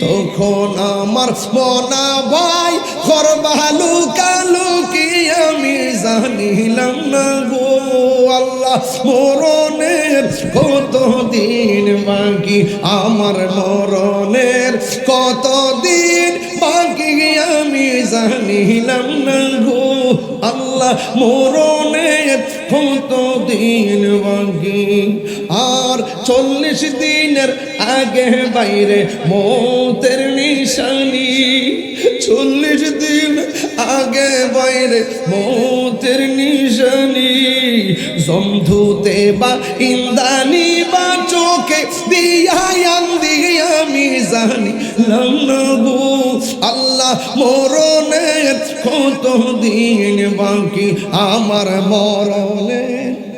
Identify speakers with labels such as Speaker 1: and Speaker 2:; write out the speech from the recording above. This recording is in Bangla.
Speaker 1: তখন আমার মনা ভাই করবালু কালু কি আমি জানিলাম না গো আল্লাহ, মরণের কত দিন বাকি? আমার মরণের কত দিন বাকি আমি জানিলাম না গো কত দিন বাকি? আর চল্লিশ দিনের আগে বাইরে মতের নিশানি। চল্লিশ দিন আগে বাইরে মতের নিশানি। জমধুতে বা ইন্দানি বা চোখে দিয়ায়ান দিয়ে আমি জানি লম্নবু মরণের কত দিন বাকি? আমার মরণের